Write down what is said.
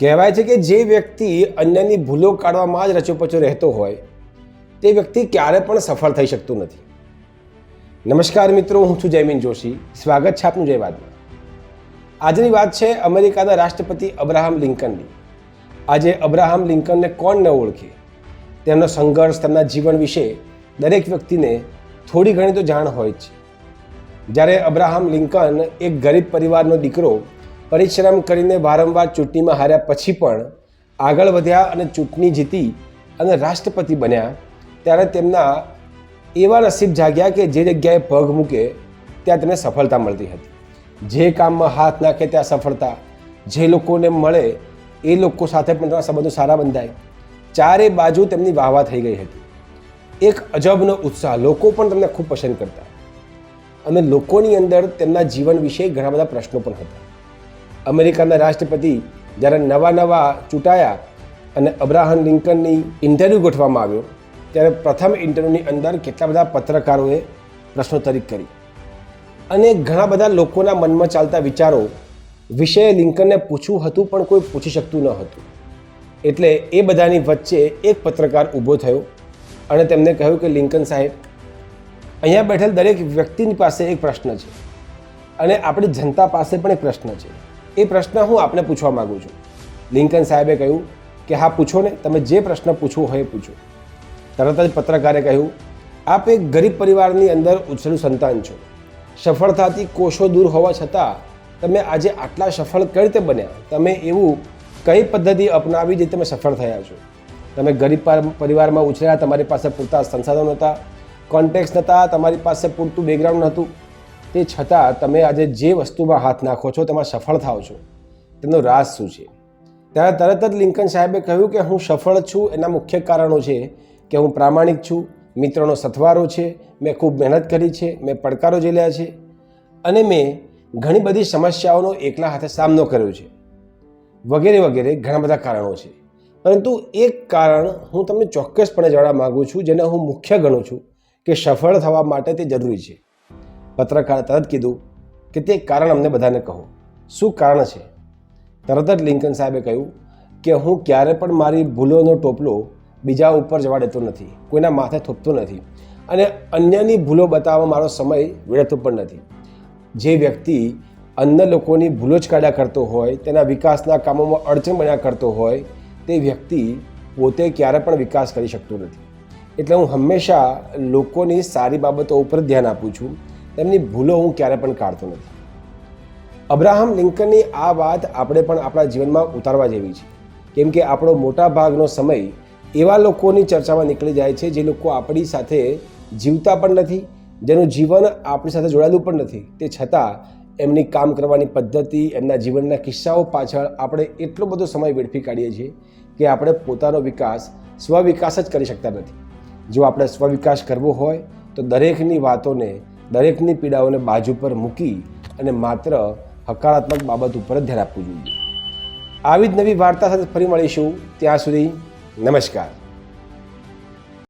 કહેવાય છે કે જે વ્યક્તિ અન્યની ભૂલો કાઢવામાં જ રચોપચો રહેતો હોય, તે વ્યક્તિ ક્યારે પણ સફળ થઈ શકતું નથી. નમસ્કાર મિત્રો, હું છું જયમીન જોશી. સ્વાગત છે આપનું જયવાદમાં. આજની વાત છે અમેરિકાના રાષ્ટ્રપતિ અબ્રાહમ લિંકનની. આજે અબ્રાહમ લિંકનને કોણ ન ઓળખે? તેમનો સંઘર્ષ, તેમના જીવન વિશે દરેક વ્યક્તિને થોડી ઘણી તો જાણ હોય જ છે. જ્યારે અબ્રાહમ લિંકન એક ગરીબ પરિવારનો દીકરો પરિશ્રમ કરીને વારંવાર ચૂંટણીમાં હાર્યા પછી પણ આગળ વધ્યા અને ચૂંટણી જીતી અને રાષ્ટ્રપતિ બન્યા, ત્યારે તેમના એવા નસીબ જાગ્યા કે જે જગ્યાએ પગ મૂકે ત્યાં તેમને સફળતા મળતી હતી. જે કામમાં હાથ નાખે ત્યાં સફળતા, જે લોકોને મળે એ લોકો સાથે પણ તેમના સંબંધો સારા બંધાય. ચારે બાજુ તેમની વાહવા થઈ ગઈ હતી. એક અજબનો ઉત્સાહ લોકો પણ તેમને ખૂબ પસંદ કરતા અને લોકોની અંદર તેમના જીવન વિશે ઘણા બધા પ્રશ્નો પણ હતા. અમેરિકાના રાષ્ટ્રપતિ જ્યારે નવા નવા ચૂંટાયા અને અબ્રાહમ લિંકનની ઇન્ટરવ્યૂ ગોઠવામાં આવ્યો, ત્યારે પ્રથમ ઇન્ટરવ્યૂની અંદર કેટલા બધા પત્રકારોએ પ્રશ્નોત્તરી કરી. અને ઘણા બધા લોકોના મનમાં ચાલતા વિચારો વિશે લિંકનને પૂછવું હતું પણ કોઈ પૂછી શકતું ન હતું. એટલે એ બધાની વચ્ચે એક પત્રકાર ઊભો થયો અને તેમને કહ્યું કે લિંકન સાહેબ, અહીંયા બેઠેલ દરેક વ્યક્તિની પાસે એક પ્રશ્ન છે અને આપણી જનતા પાસે પણ એક પ્રશ્ન છે. એ પ્રશ્ન હું આપને પૂછવા માગું છું. લિંકન સાહેબે કહ્યું કે, હા, પૂછો ને, તમે જે પ્રશ્ન પૂછવો હોય પૂછો. તરત જ પત્રકારે કહ્યું, આપ એક ગરીબ પરિવારની અંદર ઉછળું સંતાન છો. સફળતાથી કોષો દૂર હોવા છતાં તમે આજે આટલા સફળ કઈ રીતે બન્યા? તમે એવું કઈ પદ્ધતિ અપનાવી જે તમે સફળ થયા છો? તમે ગરીબ પરિવારમાં ઉછર્યા તમારી પાસે પૂરતા સંસાધનો નહોતા કોન્ટેક્ટ નહોતા, તમારી પાસે પૂરતું બેકગ્રાઉન્ડ નહોતું. તે છતાં તમે આજે જે વસ્તુમાં હાથ નાખો છો, તેમાં સફળ થાઓ છો. તેનો રાસ શું છે? ત્યારે તરત જ લિંકન સાહેબે કહ્યું કે હું સફળ છું, એના મુખ્ય કારણો છે કે હું પ્રામાણિક છું, મિત્રોનો સથવારો છે, મેં ખૂબ મહેનત કરી છે, મેં પડકારો ઝીલ્યા છે અને મેં ઘણી બધી સમસ્યાઓનો એકલા હાથે સામનો કર્યો છે. વગેરે વગેરે ઘણા બધા કારણો છે. પરંતુ એક કારણ હું તમને ચોક્કસપણે જાણવા માગું છું, જેને હું મુખ્ય ગણું છું, કે સફળ થવા માટે તે જરૂરી છે. પત્રકારે તરત કીધું કે તે કારણ અમને બધાને કહો. શું કારણ છે? તરત જ લિંકન સાહેબે કહ્યું કે હું ક્યારે પણ મારી ભૂલોનો ટોપલો બીજા ઉપર જવા દેતો નથી, કોઈના માથે થોપતો નથી અને અન્યની ભૂલો બતાવવા મારો સમય વેડતો પણ નથી. જે વ્યક્તિ અન્ય લોકોની ભૂલો જ કાઢ્યા કરતો હોય, તેના વિકાસના કામોમાં અડચણ બન્યા કરતો હોય, તે વ્યક્તિ પોતે ક્યારે પણ વિકાસ કરી શકતો નથી. એટલે હું હંમેશા લોકોની સારી બાબતો ઉપર ધ્યાન આપું છું તેમની ભૂલો હું ક્યારે પણ કાઢતો નથી. અબ્રાહમ લિંકનની આ વાત આપણે પણ આપણા જીવનમાં ઉતારવા જેવી છે. કેમ કે આપણો મોટા ભાગનો સમય એવા લોકોની ચર્ચામાં નીકળી જાય છે જે લોકો આપણી સાથે જીવતા પણ નથી, જેનું જીવન આપણી સાથે જોડાયેલું પણ નથી. તે છતાં એમની કામ કરવાની પદ્ધતિ, એમના જીવનના કિસ્સાઓ પાછળ આપણે એટલો બધો સમય વેડફી કાઢીએ છીએ કે આપણે પોતાનો વિકાસ, સ્વવિકાસ જ કરી શકતા નથી. જો આપણે સ્વવિકાસ કરવો હોય, તો દરેકની વાતોને દરેકની પીડાઓને બાજુ પર મૂકી અને માત્ર હકારાત્મક બાબત ઉપર જ ધ્યાન આપવું જોઈએ. આવી જ નવી વાર્તા સાથે ફરી મળીશું. ત્યાં સુધી નમસ્કાર.